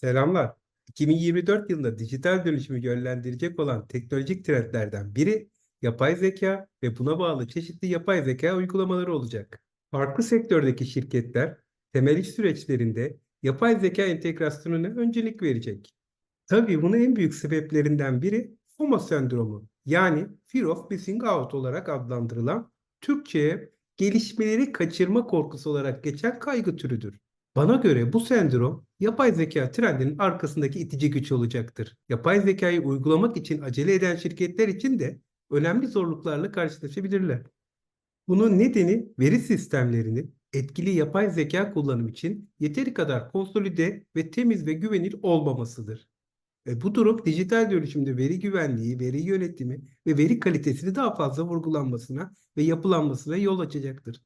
Selamlar. 2024 yılında dijital dönüşümü yönlendirecek olan teknolojik trendlerden biri yapay zeka ve buna bağlı çeşitli yapay zeka uygulamaları olacak. Farklı sektördeki şirketler temel iş süreçlerinde yapay zeka entegrasyonuna öncelik verecek. Tabii bunun en büyük sebeplerinden biri FOMO sendromu yani Fear of Missing Out olarak adlandırılan Türkçe'ye gelişmeleri kaçırma korkusu olarak geçen kaygı türüdür. Bana göre bu sendrom yapay zeka trendinin arkasındaki itici güç olacaktır. Yapay zekayı uygulamak için acele eden şirketler için de önemli zorluklarla karşılaşabilirler. Bunun nedeni veri sistemlerini etkili yapay zeka kullanım için yeteri kadar konsolide ve temiz ve güvenilir olmamasıdır. E bu durum dijital dönüşümde veri güvenliği, veri yönetimi ve veri kalitesini daha fazla vurgulanmasına ve yapılanmasına yol açacaktır.